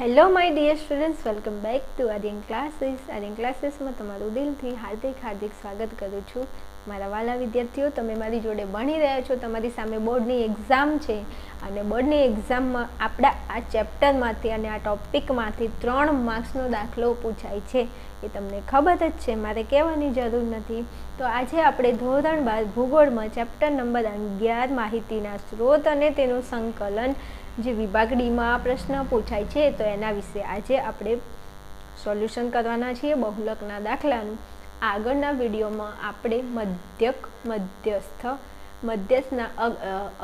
Hello my dear students welcome back to Aryan classes Aryan ક્લાસીસમાં તમારું દિલથી હાર્દિક હાર્દિક સ્વાગત કરું છું. મારા વાલા વિદ્યાર્થીઓ, તમે મારી જોડે ભણી રહ્યા છો. તમારી સામે બોર્ડની એક્ઝામ છે. અને બોર્ડની એક્ઝામમાં આપણા આ ચેપ્ટરમાંથી અને આ ટોપિકમાંથી ત્રણ માર્ક્સનો દાખલો પૂછાય છે. એ તમને ખબર જ છે. મારે કહેવાની જરૂર નથી. તો આજે આપણે ધોરણ બાર ભૂગોળમાં ચેપ્ટર નંબર અગિયાર માહિતીના સ્ત્રોત અને તેનું સંકલન જે વિભાગ ડીમાં પ્રશ્ન પૂછાય છે, તો એના વિશે આજે આપણે સોલ્યુશન કરવાના છીએ બહુલકના દાખલાનું. આગળના વિડીયોમાં આપણે મધ્યક, મધ્યસ્થ, મધ્યસ્થના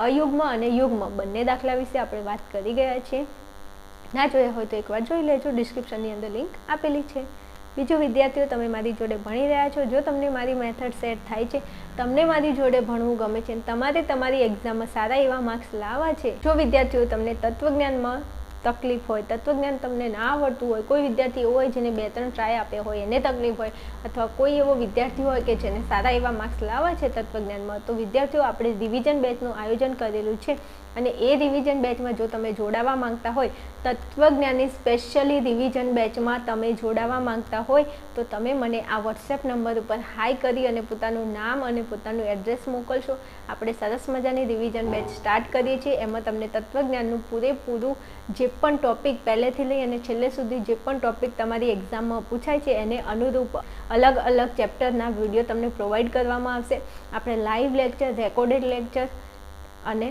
અયુગ્મ અને યુગ્મ બંને દાખલા વિશે આપણે વાત કરી ગયા છીએ. ના જોયા હોય તો એકવાર જોઈ લેજો ડિસ્ક્રિપ્શનની અંદર લિંક આપેલી છે. બીજું વિદ્યાર્થીઓ, તમે મારી જોડે ભણી રહ્યા છો, જો તમને મારી મેથડ સેટ થાય છે, તમને મારી જોડે ભણવું ગમે છે, તમારે તમારી એક્ઝામમાં સારા એવા માર્ક્સ લાવવા છે. જો વિદ્યાર્થીઓ તમને તત્વજ્ઞાનમાં તકલીફ હોય, તત્વજ્ઞાન તમને ના આવડતું હોય, કોઈ વિદ્યાર્થી એવો હોય જેને બે ત્રણ ટ્રાય આપ્યા હોય, એને તકલીફ હોય, અથવા કોઈ એવો વિદ્યાર્થી હોય કે જેને સારા એવા માર્ક્સ લાવવા છે તત્વજ્ઞાનમાં, તો વિદ્યાર્થીઓ આપણે રિવિઝન બેચનું આયોજન કરેલું છે. અને એ રિવિઝન બેચમાં જો તમે જોડાવા માંગતા હોય તત્વજ્ઞાનની સ્પેશિયલી રિવિઝન બેચમાં તમે જોડાવા માંગતા હોય, તો તમે મને આ વોટ્સએપ નંબર ઉપર હાઈ કરી અને પોતાનું નામ અને પોતાનું એડ્રેસ મોકલશો. આપણે સરસ મજાની રિવિઝન બેચ સ્ટાર્ટ કરીએ છીએ. એમાં તમને તત્વજ્ઞાનનું પૂરેપૂરું જે પણ ટોપિક પહેલેથી લઈ અને છેલ્લે સુધી જે પણ ટોપિક તમારી એક્ઝામમાં પૂછાય છે, એને અનુરૂપ અલગ અલગ ચેપ્ટરના વીડિયો તમને પ્રોવાઈડ કરવામાં આવશે. આપણે લાઈવ લેક્ચર રેકોર્ડેડ લેક્ચર અને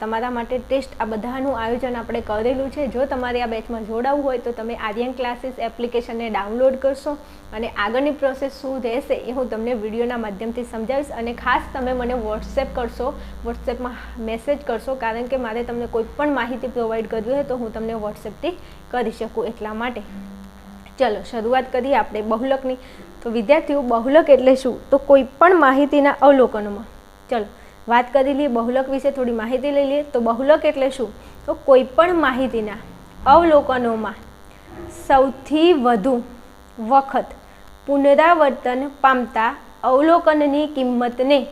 તમારા માટે ટેસ્ટ આ બધાનું આયોજન આપણે કરેલું છે. જો તમારે આ બેચમાં જોડાવવું હોય તો તમે આર્યન ક્લાસીસ એપ્લિકેશનને ડાઉનલોડ કરશો અને આગળની પ્રોસેસ શું રહેશે એ હું તમને વિડીયોના માધ્યમથી સમજાવીશ અને ખાસ તમે મને વોટ્સએપ કરશો, વોટ્સએપમાં મેસેજ કરશો કારણ કે મારે તમને કોઈ પણ માહિતી પ્રોવાઈડ કરવી હોય તો હું તમને વોટ્સએપથી કરી શકું એટલા માટે. ચલો, શરૂઆત કરીએ આપણે બહુલકની. તો વિદ્યાર્થીઓ, બહુલક એટલે શું? તો કોઈ પણ માહિતીના અવલોકનોમાં. ચલો વાત કરી લઈએ, બહુલક વિશે થોડી માહિતી લઈ લઈએ. તો બહુલક એટલે શું? તો કોઈ પણ માહિતીના અવલોકનોમાં સૌથી વધુ વખત પુનરાવર્તન પામતા અવલોકનની કિંમતને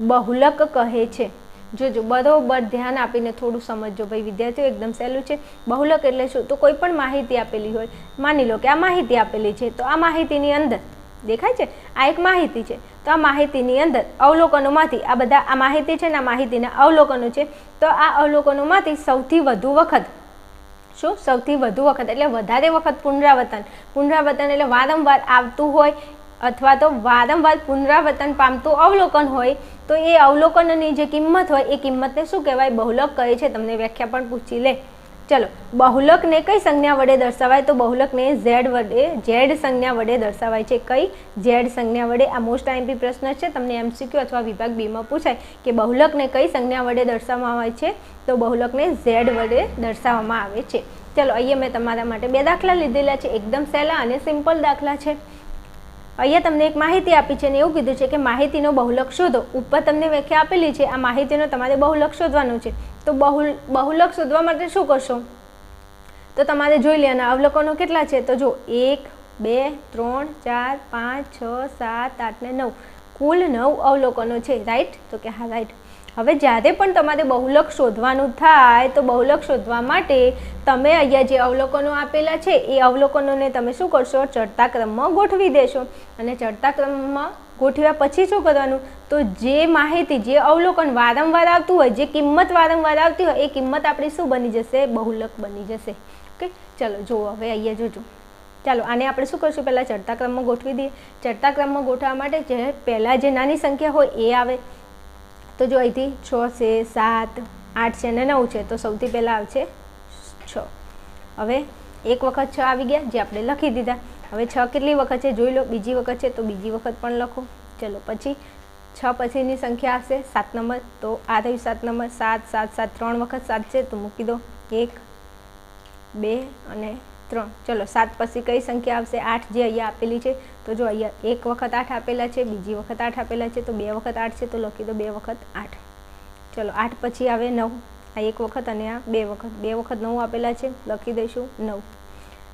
બહુલક કહે છે. જોજો, બરોબર ધ્યાન આપીને થોડું સમજજો. ભાઈ, વિદ્યાર્થીઓ એકદમ સહેલું છે. બહુલક એટલે શું? તો કોઈ પણ માહિતી આપેલી હોય, માની લો કે આ માહિતી આપેલી છે, તો આ માહિતીની અંદર દેખાય છે? આ એક માહિતી છે. તો આ માહિતીની અંદર અવલોકનોમાંથી આ બધા આ માહિતી છે ને આ માહિતીના અવલોકનો છે. તો આ અવલોકનોમાંથી સૌથી વધુ વખત શું? સૌથી વધુ વખત એટલે વધારે વખત પુનરાવર્તન. પુનરાવર્તન એટલે વારંવાર આવતું હોય અથવા તો વારંવાર પુનરાવર્તન પામતું અવલોકન હોય, તો એ અવલોકનની જે કિંમત હોય, એ કિંમતને શું કહેવાય? બહુલક કહે છે. તમને વ્યાખ્યા પણ પૂછી લે. ચલો, બહુલકને કઈ સંજ્ઞા વડે દર્શાવાય? તો બહુલકને ઝેડ વડે, ઝેડ સંજ્ઞા વડે દર્શાવાય છે કઈ? ઝેડ સંજ્ઞા વડે આ મોસ્ટ આઈમ્પી પ્રશ્ન છે, તમને એમસીક્યુ અથવા વિભાગ બીમાં પૂછાય કે બહુલકને કઈ સંજ્ઞા વડે દર્શાવવામાં આવે છે? તો બહુલકને ઝેડ વડે દર્શાવવામાં આવે છે. ચલો, અહીંયા મેં તમારા માટે બે દાખલા લીધેલા છે, એકદમ સહેલા અને સિમ્પલ દાખલા છે. અહીંયા તમને એક માહિતી આપી છે અને એવું કીધું છે કે માહિતીનો બહુલક શોધો. ઉપર તમને વ્યાખ્યા આપેલી છે, આ માહિતીનો તમારે બહુલક શોધવાનું છે. તો બહુલ બહુલક શોધવા માટે શું કરશો? તો તમારે જોઈ લેવાના અવલોકનો કેટલા છે? તો જો, એક, બે, ત્રણ, ચાર, પાંચ, છ, સાત, આઠ ને નવ. કુલ નવ અવલોકનો છે, રાઈટ? તો કે હા, રાઈટ. હવે જ્યારે પણ તમારે બહુલક શોધવાનું થાય, તો બહુલક શોધવા માટે તમે અહીંયા જે અવલોકનો આપેલા છે, એ અવલોકનોને તમે શું કરશો? ચડતા ક્રમમાં ગોઠવી દેશો. અને ચડતા ક્રમમાં ગોઠવ્યા પછી શું કરવાનું? તો જે માહિતી, જે અવલોકન વારંવાર આવતું હોય, જે કિંમત વારંવાર આવતી હોય, એ કિંમત આપણી શું બની જશે? બહુલક બની જશે. ઓકે? ચલો, જુઓ, હવે અહીંયા જોજો. ચાલો, આને આપણે શું કરશું? પહેલાં ચડતા ક્રમમાં ગોઠવી દઈએ. ચડતા ક્રમમાં ગોઠવવા માટે જે પહેલાં જે નાની સંખ્યા હોય, એ આવે. તો જો અહીંથી છ છે, સાત, આઠ છે અને નવ છે, તો સૌથી પહેલાં આવશે છ. હવે એક વખત છ આવી ગયા, જે આપણે લખી દીધા. હવે છ કેટલી વખત છે જોઈ લો, બીજી વખત છે તો બીજી વખત પણ લખો. ચલો, પછી છ પછીની સંખ્યા આવશે સાત નંબર. તો આ થયું સાત નંબર. સાત સાત સાત, ત્રણ વખત સાત છે, તો મૂકી દો. એક, બે અને ત્રણ. ચલો, સાત પછી કઈ સંખ્યા આવશે? આઠ જે અહીંયા આપેલી છે. તો જો અહીંયા એક વખત આઠ આપેલા છે, બીજી વખત આઠ આપેલા છે, તો બે વખત આઠ છે, તો લખી દો બે વખત આઠ. ચલો, આઠ પછી આવે નવ. આ એક વખત અને આ બે વખત. બે વખત નવ આપેલા છે, લખી દઈશું નવ.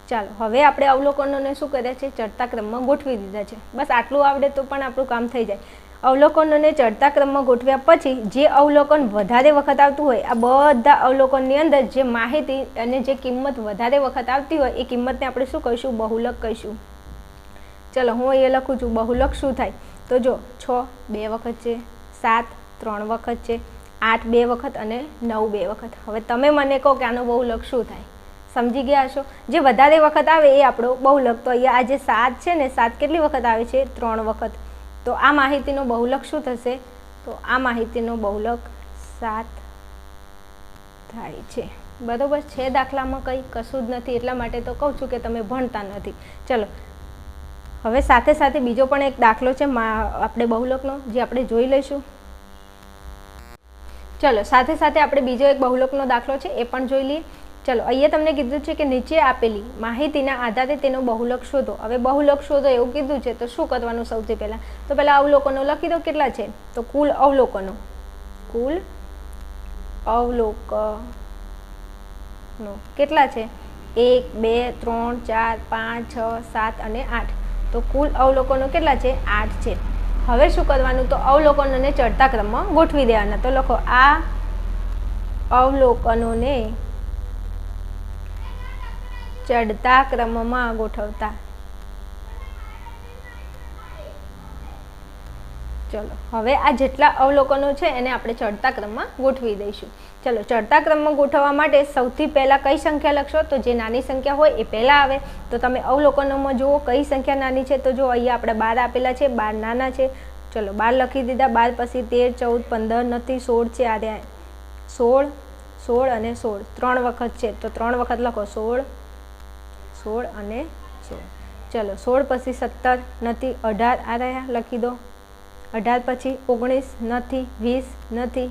ચાલો, હવે આપણે અવલોકનોને શું કર્યા છે? ચડતા ક્રમમાં ગોઠવી દીધા છે. બસ આટલું આવડે તો પણ આપણું કામ થઈ જાય. અવલોકનોને ચડતા ક્રમમાં ગોઠવ્યા પછી જે અવલોકન વધારે વખત આવતું હોય, આ બધા અવલોકનની અંદર જે માહિતી અને જે કિંમત વધારે વખત આવતી હોય, એ કિંમતને આપણે શું કહીશું? બહુલક કહીશું. ચલો, હું અહીંયા લખું છું, બહુલક શું થાય? તો જો, છ બે વખત છે, સાત ત્રણ વખત છે, આઠ બે વખત અને નવ બે વખત. હવે તમે મને કહો કે આનો બહુલક શું થાય? સમજી ગયા હશો? જે વધારે વખત આવે એ આપણો બહુલક. તો અહીંયા આ જે સાત છે ને, સાત કેટલી વખત આવે છે? ત્રણ વખત. તો આ માહિતીનો બહુલક શું થશે? તો આ માહિતીનો બહુલક સાત થાય છે. બરાબર? છે દાખલામાં કંઈ કશું જ નથી, એટલા માટે તો કહું છું કે તમે ભણતા નથી. ચલો હવે સાથે સાથે બીજો પણ એક દાખલો છે આપણે બહુલકનો, જે આપણે જોઈ લઈશું. ચલો, સાથે સાથે આપણે બીજો એક બહુલકનો દાખલો છે, એ પણ જોઈ લઈએ. ચલો, અહીંયા તમને કીધું છે કે નીચે આપેલી માહિતીના આધારે તેનો બહુલક શોધો. હવે બહુલક શોધો એવું કીધું છે, તો શું કરવાનું સૌથી પહેલાં? તો પહેલાં અવલોકનો લખી દો, કેટલા છે? તો કુલ અવલોકનો. કુલ અવલોકનો. કેટલા છે? એક, બે, ત્રણ, ચાર, પાંચ, છ, સાત અને આઠ. તો કુલ અવલોકનો કેટલા છે? આઠ છે. હવે શું કરવાનું? તો અવલોકનોને ચડતા ક્રમમાં ગોઠવી દેવાના. તો લખો, આ અવલોકનોને ચડતા ક્રમમાં ગોઠવતા. ચલો, હવે આ જેટલા અવલોકનો છે એને આપણે ચડતા ક્રમમાં ગોઠવી દઈશું. ચલો, ચડતા ક્રમમાં ગોઠવવા માટે સૌથી પહેલાં કઈ સંખ્યા લખશો? તો જે નાની સંખ્યા હોય એ પહેલાં આવે. તો તમે અવલોકનોમાં જુઓ કઈ સંખ્યા નાની છે. તો જો અહીંયા આપણે બાર આપેલા છે, બાર નાના છે. ચલો, બાર લખી દીધા, બાર પછી તેર, ચૌદ, પંદર નથી સોળ છે. આ સોળ સોળ અને સોળ. ત્રણ વખત છે. તો ત્રણ વખત લખો. સોળ સોળ અને સોળ. ચલો, સોળ પછી સત્તર નથી અઢાર. આ રહ્યા. લખી દો. અઢાર પછી ઓગણીસ નથી, વીસ નથી,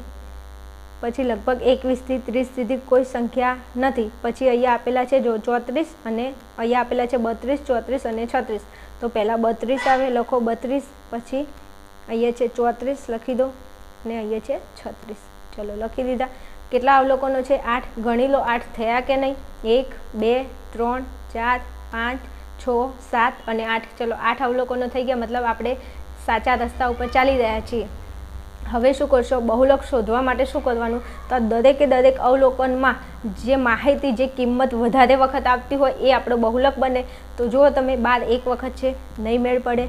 પછી લગભગ એકવીસથી ત્રીસ સુધી કોઈ સંખ્યા નથી. પછી અહીંયા આપેલા છે જો ચોત્રીસ અને અહીંયા આપેલા છે બત્રીસ, ચોત્રીસ અને છત્રીસ. તો પહેલાં બત્રીસ આવે, લખો બત્રીસ, પછી અહીંયા છે ચોત્રીસ, લખી દો અને અહીંયા છે છત્રીસ. ચલો, લખી દીધા. કેટલા અવલોકનો છે? આઠ. ગણી લો, આઠ થયા કે નહીં? એક, બે, ત્રણ, ચાર, પાંચ, છ, સાત અને આઠ. ચલો, આઠ અવલોકનો થઈ ગયા. મતલબ આપણે સાચા રસ્તા ઉપર ચાલી રહ્યા છીએ. હવે શું કરશો? બહુલક શોધવા માટે શું કરવાનું? તો દરેકે દરેક અવલોકનમાં જે માહિતી, જે કિંમત વધારે વખત આપતી હોય એ આપણો બહુલક બને. તો જુઓ તમે, બાર એક વખત છે, નહીં મેળ પડે.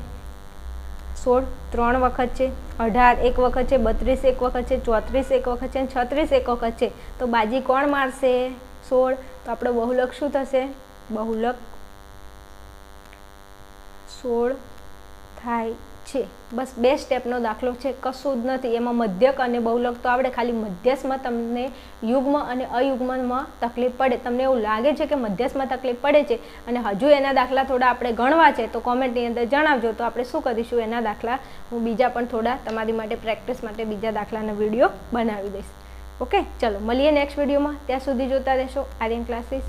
સોળ ત્રણ વખત છે, અઢાર એક વખત છે, બત્રીસ એક વખત છે, ચોત્રીસ એક વખત છે છત્રીસ એક વખત છે. તો બાજી કોણ મારશે? સોળ. તો આપણો બહુલક શું થશે? બહુલક સોળ થાય છે. બસ બે સ્ટેપનો દાખલો છે. કશું જ નથી. એમાં મધ્યક અને બહુલક તો આવડે. ખાલી મધ્યસ્થમાં તમને યુગ્મ અને અયુગ્મમાં તકલીફ પડે. તમને એવું લાગે છે કે મધ્યસ્થમાં તકલીફ પડે છે અને હજુ એના દાખલા થોડા આપણે ગણવા છે તો કોમેન્ટની અંદર જણાવજો. તો આપણે શું કરીશું? એના દાખલા હું બીજા પણ થોડા તમારી માટે પ્રેક્ટિસ માટે બીજા દાખલાના વીડિયો બનાવી દઈશ. ઓકે? ચલો, મળીએ નેક્સ્ટ વિડીયોમાં. ત્યાં સુધી જોતા રહેશો. આર્યન ક્લાસીસ.